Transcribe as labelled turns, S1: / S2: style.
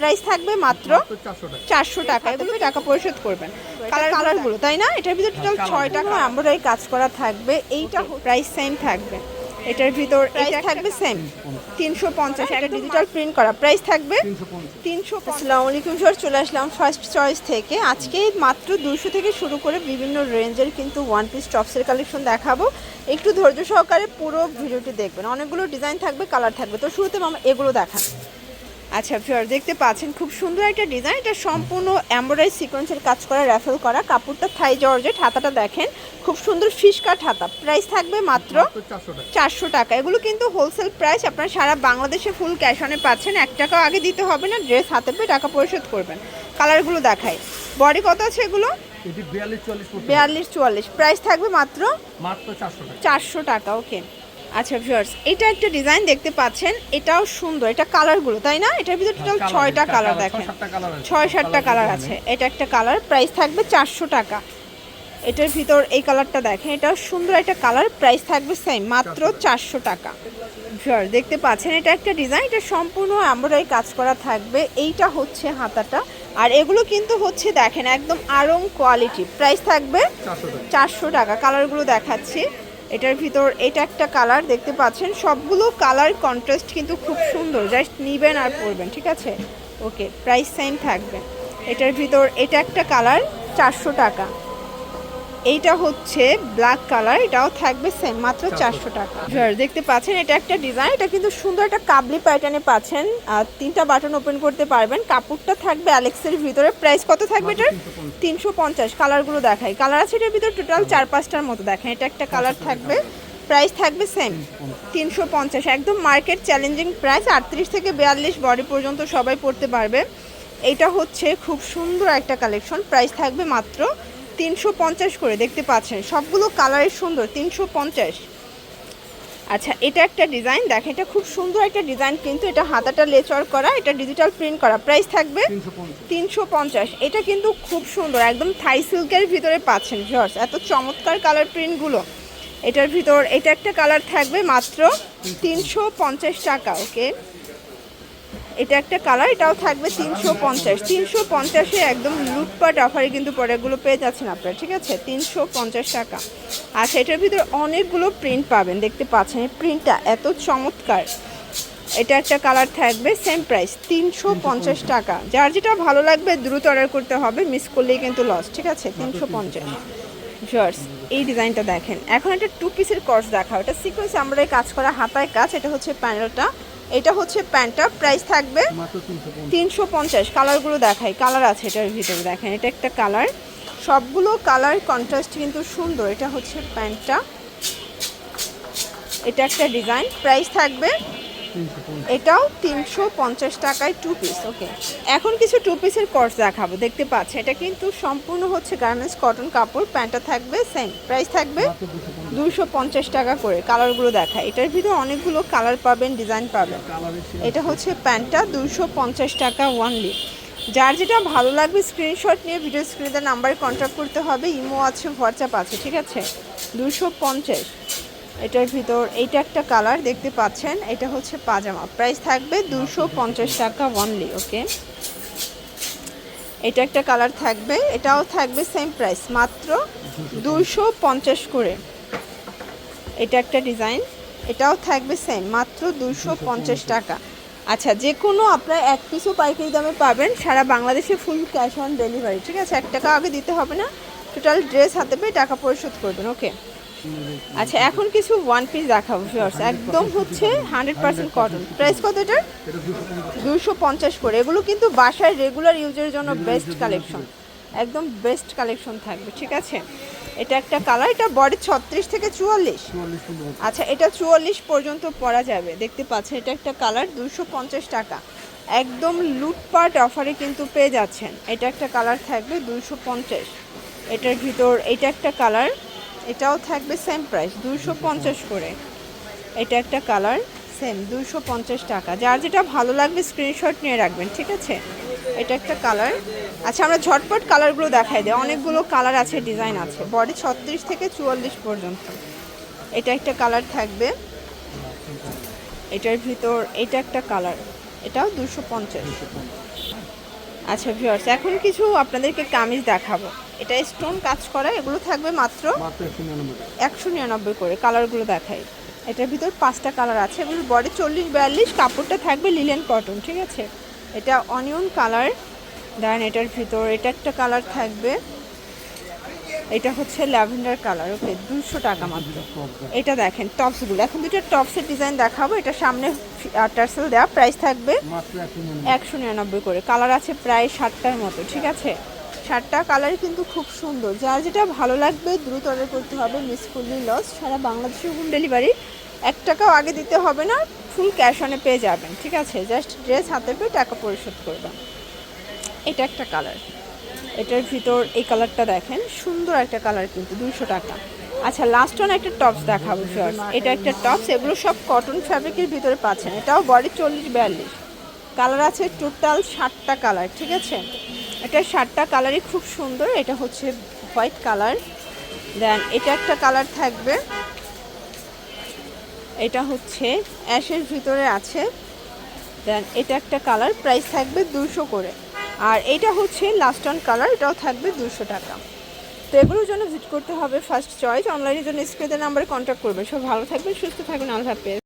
S1: Price থাকবে মাত্র
S2: চারশো টাকা।
S1: এগুলো টাকা পরিশোধ করবেন। কালার কালারগুলো তাই না? এটার ভিতর টোটাল ছয় টাকা এমব্রয়ডারি কাজ করা থাকবে। এইটা প্রাইস সেম থাকবে। এটার ভিতর এটা থাকবে সেম তিনশো পঞ্চাশ। এটা ডিজিটাল প্রিন্ট করা। প্রাইস থাকবে
S2: তিনশো
S1: আসসালামু আলাইকুম স্যার চলে আসলাম ফার্স্ট চয়েস থেকে। আজকে মাত্র দুশো থেকে শুরু করে বিভিন্ন রেঞ্জের কিন্তু ওয়ান পিস টপসের কালেকশন দেখাবো। একটু ধৈর্য সহকারে পুরো ভিডিওটি দেখবেন। অনেকগুলো ডিজাইন থাকবে কালার থাকবে। তো শুরুতে মামা এগুলো দেখান। আচ্ছা ফিওর দেখতে পাচ্ছেন খুব সুন্দর একটা ডিজাইন এটা সম্পূর্ণ এমব্রয়ডারি সিকোয়েন্সের কাজ করা র্যাফেল করা। কাপড়টা থাই জর্জেট হাতাটা দেখেন খুব সুন্দর ফিশ কাট হাতা প্রাইস থাকবে মাত্র
S2: চারশো টাকা।
S1: এগুলো কিন্তু হোলসেল প্রাইস আপনারা সারা বাংলাদেশে ফুল ক্যাশ অনে পাচ্ছেন। এক টাকাও আগে দিতে হবে না ড্রেস হাতে পেয়ে টাকা পরিশোধ করবেন। কালারগুলো দেখাই। বডি কত আছে এগুলো?
S2: বিয়াল্লিশ
S1: চুয়াল্লিশ। প্রাইস থাকবে মাত্র
S2: মাত্র চারশো টাকা।
S1: ওকে আচ্ছা ভিউয়ার্স এটা একটা ডিজাইন দেখতে পাচ্ছেন এটাও সুন্দর এটা কালারগুলো তাই না? এটার ভিতরে টোটাল
S2: Colour,
S1: ছয়টা কালার দেখেন।
S2: ছয় সাতটা
S1: কালার আছে এটা একটা কালার প্রাইস থাকবে চারশো টাকা। এটার ভিতর এই কালারটা দেখেন এটাও সুন্দর একটা কালার প্রাইস থাকবে সেম মাত্র চারশো টাকা। ভিউয়ার দেখতে পাচ্ছেন এটা একটা ডিজাইন এটা সম্পূর্ণ এমব্রয়ডারি কাজ করা থাকবে এইটা হচ্ছে হাতাটা। আর এগুলো কিন্তু হচ্ছে দেখেন একদম আরং কোয়ালিটি প্রাইস থাকবে
S2: চারশো টাকা।
S1: কালারগুলো দেখাচ্ছি। এটার ভিতর এটা একটা কালার দেখতে পাচ্ছেন? সবগুলো কালার কন্ট্রাস্ট কিন্তু খুব সুন্দর। জাস্ট নিবেন আর পরবেন, ঠিক আছে? ওকে প্রাইস সেম থাকবে। এটার ভিতর, এটা একটা কালার চারশো টাকা। এইটা হচ্ছে ব্ল্যাক কালার এটাও থাকবে সেম মাত্র চারশো টাকা। দেখতে পাচ্ছেন এটা একটা ডিজাইন এটা কিন্তু সুন্দর একটা কাবলি প্যাটার্নে পাচ্ছেন। আর তিনটা বাটন ওপেন করতে পারবেন। কাপড়টা থাকবে অ্যালেক্সের ভিতরে। প্রাইস কত থাকবে এটার? তিনশো পঞ্চাশ। কালারগুলো দেখাই। কালার আছে এটার ভিতরে টোটাল চার পাঁচটার মতো দেখেন এটা একটা কালার থাকবে। প্রাইস থাকবে সেম তিনশো পঞ্চাশ। একদম মার্কেট চ্যালেঞ্জিং প্রাইস আটত্রিশ থেকে বিয়াল্লিশ বডি পর্যন্ত সবাই পড়তে পারবে। এটা হচ্ছে খুব সুন্দর একটা কালেকশন প্রাইস থাকবে মাত্র তিনশো পঞ্চাশ করে দেখতে পাচ্ছেন। সবগুলো কালারের সুন্দর তিনশো পঞ্চাশ। আচ্ছা এটা একটা ডিজাইন দেখেন এটা খুব সুন্দর একটা ডিজাইন কিন্তু এটা হাতাটা লেচর করা এটা ডিজিটাল প্রিন্ট করা। প্রাইস থাকবে
S2: তিনশো পঞ্চাশ।
S1: এটা কিন্তু খুব সুন্দর একদম থাই সিল্কের ভিতরে পাচ্ছেন জর্জ এত চমৎকার কালার প্রিন্টগুলো এটার ভিতর এটা একটা কালার থাকবে মাত্র তিনশো পঞ্চাশ। টাকা ওকে এটা একটা কালার এটাও থাকবে তিনশো পঞ্চাশ। তিনশো পঞ্চাশে একদম লুটপাট অফারে কিন্তু প্রোডাক্টগুলো পেয়ে যাচ্ছেন আপনারা ঠিক আছে? তিনশো পঞ্চাশ টাকা। আচ্ছা এটার ভিতরে অনেকগুলো প্রিন্ট পাবেন দেখতে পাচ্ছেন এই প্রিন্টটা এত চমৎকার। এটা একটা কালার থাকবে সেম প্রাইস তিনশো পঞ্চাশ টাকা। যার যেটা ভালো লাগবে দ্রুত অর্ডার করতে হবে মিস করলেই কিন্তু লস ঠিক আছে? তিনশো পঞ্চাশ। জর্স এই ডিজাইনটা দেখেন। এখন একটা টু পিসের কর্স দেখা এটা সিকোয়েন্স আমরা কাজ করা হাতায় কাজ এটা হচ্ছে প্যানেলটা এটা হচ্ছে প্যান্টটা প্রাইস থাকবে
S2: তিনশো পঞ্চাশ।
S1: কালারগুলো দেখাই কালার আছে এটার ভিতরে দেখেন এটা একটা কালার সবগুলো কালার কন্ট্রাস্ট কিন্তু সুন্দর এটা হচ্ছে প্যান্টটা। এটা একটা ডিজাইন প্রাইস থাকবে এটাও তিনশো পঞ্চাশ টাকায় টু পিস ওকে এখন কিছু টু পিসের কর্স দেখাবো, দেখতে পাচ্ছেন এটা কিন্তু সম্পূর্ণ হচ্ছে গার্মেন্টস কটন কাপড় প্যান্টটা থাকবে সেম প্রাইস থাকবে
S2: দুশো পঞ্চাশ
S1: টাকা করে। কালারগুলো দেখায় এটার ভিতরে অনেকগুলো কালার পাবেন ডিজাইন পাবেন। এটা হচ্ছে প্যান্টটা দুশো পঞ্চাশ টাকা ওয়ানলি যার যেটা ভালো লাগবে স্ক্রিনশট নিয়ে ভিডিও স্ক্রিনে নাম্বারে কন্ট্যাক্ট করতে হবে ইমো আছে হোয়াটসঅ্যাপ আছে, ঠিক আছে? দুশো পঞ্চাশ। এটার ভিতর এইটা একটা কালার দেখতে পাচ্ছেন, এটা হচ্ছে পাজামা। প্রাইস থাকবে দুশো টাকা ওয়ানলি ওকে এটা একটা কালার থাকবে, এটাও থাকবে সেম প্রাইস মাত্র দুশো করে। এটা একটা ডিজাইন এটাও থাকবে সেম মাত্র দুশো টাকা। আচ্ছা যে কোনো আপনার এক পিসও পাইকারি দামে পাবেন, সারা বাংলাদেশে ফুল ক্যাশ অন ডেলিভারি ঠিক আছে? এক টাকা আগে দিতে হবে না টোটাল ড্রেস হাতে পেয়ে টাকা পরিশোধ করবেন ওকে আচ্ছা এখন কিছু ওয়ান পিস দেখাবো ভিউয়ার্স একদম হচ্ছে হান্ড্রেড পার্সেন্ট কটন প্রাইস কত এটার?
S2: এটা দুশো পঞ্চাশ
S1: করে। এগুলো কিন্তু বাসায় রেগুলার ইউজের জন্য বেস্ট কালেকশন একদম বেস্ট কালেকশন থাকবে, ঠিক আছে? এটা একটা কালার এটা বডি ছত্রিশ থেকে চুয়াল্লিশ। আচ্ছা এটা চুয়াল্লিশ পর্যন্ত পরা যাবে। দেখতে পাচ্ছেন, এটা একটা কালার দুশো পঞ্চাশ টাকা। একদম লুটপাট অফারে কিন্তু পেয়ে যাচ্ছেন। এটা একটা কালার থাকবে দুশো পঞ্চাশ। এটার ভিতর, এটা একটা কালার এটাও থাকবে সেম প্রাইস দুশো পঞ্চাশ করে। এটা একটা কালার সেম দুশো পঞ্চাশ টাকা। যার যেটা ভালো লাগবে স্ক্রিনশট নিয়ে রাখবেন, ঠিক আছে? এটা একটা কালার আচ্ছা আমরা ঝটপট কালারগুলো দেখাই দিই। অনেকগুলো কালার আছে ডিজাইন আছে। বডি ছত্রিশ থেকে চুয়াল্লিশ পর্যন্ত। এটা একটা কালার থাকবে। এটার ভিতর, এটা একটা কালার এটাও দুশো পঞ্চাশ। আচ্ছা ভিউয়ার্স এখন কিছু আপনাদেরকে কামিজ দেখাবো। এটা স্টোন কাজ করা এগুলো থাকবে মাত্র
S2: একশো নিরানব্বই
S1: করে কালারগুলো দেখাই। এটার ভিতর পাঁচটা কালার আছে এগুলোর বডি চল্লিশ বিয়াল্লিশ কাপড়টা থাকবে লিলেন কটন ঠিক আছে? এটা অনিয়ন কালার দেন এটার ভিতর এটা একটা কালার থাকবে এটা হচ্ছে ল্যাভেন্ডার কালার ওকে দুশো টাকা মাত্র। এটা দেখেন টপসগুলো এখন দুটো টপসের ডিজাইন দেখাবো এটা সামনে টার্সেল দেওয়া প্রাইস থাকবে
S2: একশো নিরানব্বই।
S1: একশো নিরানব্বই করে। কালার আছে প্রায় ষাটটার মতো ঠিক আছে? ষাটটা কালার কিন্তু খুব সুন্দর। যার যেটা ভালো লাগবে, দ্রুত অর্ডার করতে হবে মিস ফুললি লস সারা বাংলাদেশে হোম ডেলিভারি এক টাকাও আগে দিতে হবে না ফুল ক্যাশ অনে পেয়ে যাবেন, ঠিক আছে? জাস্ট ড্রেস হাতে পেয়ে টাকা পরিশোধ করবেন। এটা একটা কালার। এটার ভিতর এই কালারটা দেখেন, সুন্দর একটা কালার কিন্তু, দুইশো টাকা। আচ্ছা লাস্ট ওয়ান একটা টপস দেখাবো ফার্স্ট এটা একটা টপস এগুলো সব কটন ফ্যাব্রিকের ভিতরে পাচ্ছেন। এটাও বডি চল্লিশ, বিয়াল্লিশ। কালার আছে টোটাল ষাটটা কালার, ঠিক আছে? এটা শার্টটা কালারই খুব সুন্দর, এটা হচ্ছে হোয়াইট কালার দেন এটা একটা কালার থাকবে। এটা হচ্ছে অ্যাশের ভিতরে আছে। দেন এটা একটা কালার প্রাইস থাকবে দুশো করে। আর এটা হচ্ছে লাস্ট অন কালার এটাও থাকবে দুশো টাকা। তো এগুলোর জন্য ভিজিট করতে হবে ফার্স্ট চয়েস অনলাইনের জন্য স্ক্রিনের নাম্বারে কন্ট্যাক্ট করবে। সব ভালো থাকবেন, সুস্থ থাকবেন, আল্লাহ হাফেজ।